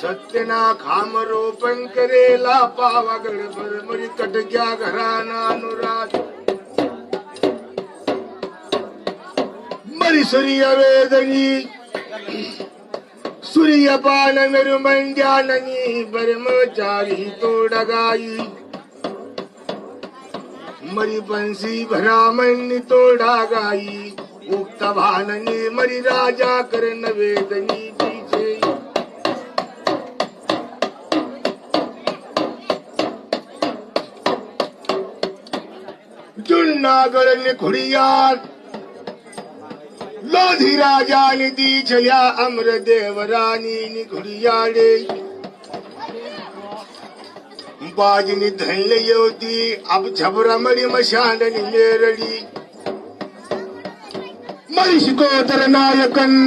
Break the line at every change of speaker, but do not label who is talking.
सत्यना खाम रोपण करेला पावागड बरमरी कटक्या घराना अनुराग। मरी सूर्य वेदनी सूर्यपान मेरुमंड्याननी ब्रह्मचारी तोडगाई मरी बंसी भरामणी तोडा गाई। उक्त भाननी मरी राजा करण वेदनी पीछे खुडियार लोधी राजा निधी छल्या अमरदेवरानी निघुडियाडे बाजीनी धनले येवती अब झबरामडी मशांडनी नेरडी மகிழ்ச்சி கோதர நாயகன்